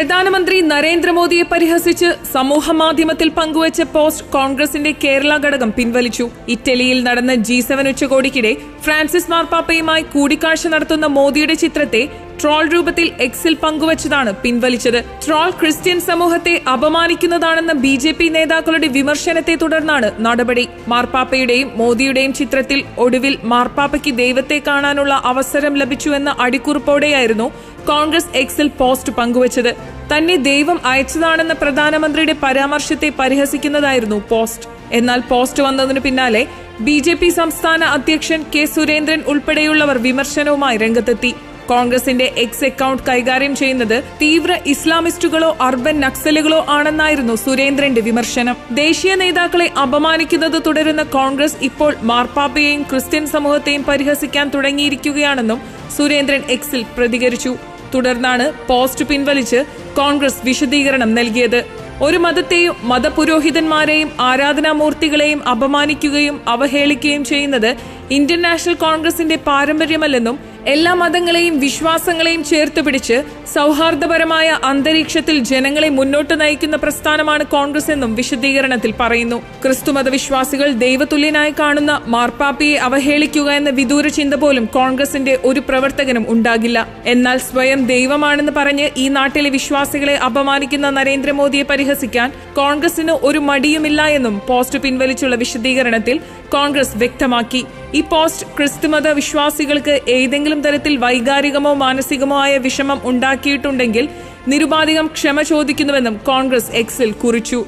പ്രധാനമന്ത്രി നരേന്ദ്രമോദിയെ പരിഹസിച്ച് സമൂഹ മാധ്യമത്തിൽ പങ്കുവച്ച പോസ്റ്റ് കോൺഗ്രസിന്റെ കേരള ഘടകം പിൻവലിച്ചു. ഇറ്റലിയിൽ നടന്ന ജി സെവൻ ഉച്ചകോടിക്കിടെ ഫ്രാൻസിസ് മാർപ്പാപ്പയുമായി കൂടിക്കാഴ്ച നടത്തുന്ന മോദിയുടെ ചിത്രത്തെ ട്രോൾ രൂപത്തിൽ എക്സിൽ പങ്കുവച്ചതാണ് പിൻവലിച്ചത്. ട്രോൾ ക്രിസ്ത്യൻ സമൂഹത്തെ അപമാനിക്കുന്നതാണെന്ന ബി ജെ പി നേതാക്കളുടെ വിമർശനത്തെ തുടർന്നാണ് നടപടി. മാർപ്പാപ്പയുടെയും മോദിയുടെയും ചിത്രത്തിൽ ഒടുവിൽ മാർപ്പാപ്പയ്ക്ക് ദൈവത്തെ കാണാനുള്ള അവസരം ലഭിച്ചുവെന്ന അടിക്കുറിപ്പോടെയായിരുന്നു കോൺഗ്രസ് എക്സിൽ പോസ്റ്റ് പങ്കുവച്ചത്. തന്നെ ദൈവം അയച്ചതാണെന്ന പ്രധാനമന്ത്രിയുടെ പരാമർശത്തെ പരിഹസിക്കുന്നതായിരുന്നു പോസ്റ്റ്. എന്നാൽ പോസ്റ്റ് വന്നതിനു പിന്നാലെ ബി സംസ്ഥാന അധ്യക്ഷൻ കെ സുരേന്ദ്രൻ ഉൾപ്പെടെയുള്ളവർ വിമർശനവുമായി രംഗത്തെത്തി. കോൺഗ്രസിന്റെ എക്സ് അക്കൗണ്ട് കൈകാര്യം ചെയ്യുന്നത് തീവ്ര ഇസ്ലാമിസ്റ്റുകളോ അർബൻ നക്സലുകളോ ആണെന്നായിരുന്നു സുരേന്ദ്രന്റെ വിമർശനം. ദേശീയ നേതാക്കളെ അപമാനിക്കുന്നത് തുടരുന്ന കോൺഗ്രസ് ഇപ്പോൾ മാർപ്പാപ്പയെയും ക്രിസ്ത്യൻ സമൂഹത്തെയും പരിഹസിക്കാൻ തുടങ്ങിയിരിക്കുകയാണെന്നും സുരേന്ദ്രൻ എക്സിൽ പ്രതികരിച്ചു. തുടർന്നാണ് പോസ്റ്റ് പിൻവലിച്ച് കോൺഗ്രസ് വിശദീകരണം നൽകിയത്. ഒരു മതത്തെയും മതപുരോഹിതന്മാരെയും ആരാധനാമൂർത്തികളെയും അപമാനിക്കുകയും അവഹേളിക്കുകയും ചെയ്യുന്നത് ഇന്ത്യൻ നാഷണൽ കോൺഗ്രസിന്റെ പാരമ്പര്യമല്ലെന്നും എല്ലാ മതങ്ങളെയും വിശ്വാസങ്ങളെയും ചേർത്ത് പിടിച്ച് സൗഹാർദ്ദപരമായ അന്തരീക്ഷത്തിൽ ജനങ്ങളെ മുന്നോട്ട് നയിക്കുന്ന പ്രസ്ഥാനമാണ് കോൺഗ്രസ് എന്നും വിശദീകരണത്തിൽ പറയുന്നു. ക്രിസ്തുമത വിശ്വാസികൾ ദൈവതുല്യനായി കാണുന്ന മാർപ്പാപ്പിയെ അവഹേളിക്കുക എന്ന വിദൂര ചിന്ത പോലും കോൺഗ്രസിന്റെ ഒരു പ്രവർത്തകനും ഉണ്ടാകില്ല. എന്നാൽ സ്വയം ദൈവമാണെന്ന് പറഞ്ഞ് ഈ നാട്ടിലെ വിശ്വാസികളെ അപമാനിക്കുന്ന നരേന്ദ്രമോദിയെ പരിഹസിക്കാൻ കോൺഗ്രസിന് ഒരു മടിയുമില്ല എന്നും പോസ്റ്റ് പിൻവലിച്ചുള്ള വിശദീകരണത്തിൽ കോൺഗ്രസ് വ്യക്തമാക്കി. ഈ പോസ്റ്റ് ക്രിസ്തുമത വിശ്വാസികൾക്ക് ഏതെങ്കിലും തരത്തിൽ വൈകാരികമോ മാനസികമോ ആയ വിഷമം ഉണ്ടാക്കിയിട്ടുണ്ടെങ്കിൽ നിരുപാധികം ക്ഷമ ചോദിക്കുന്നുവെന്നും കോൺഗ്രസ് എക്സിൽ കുറിച്ചു.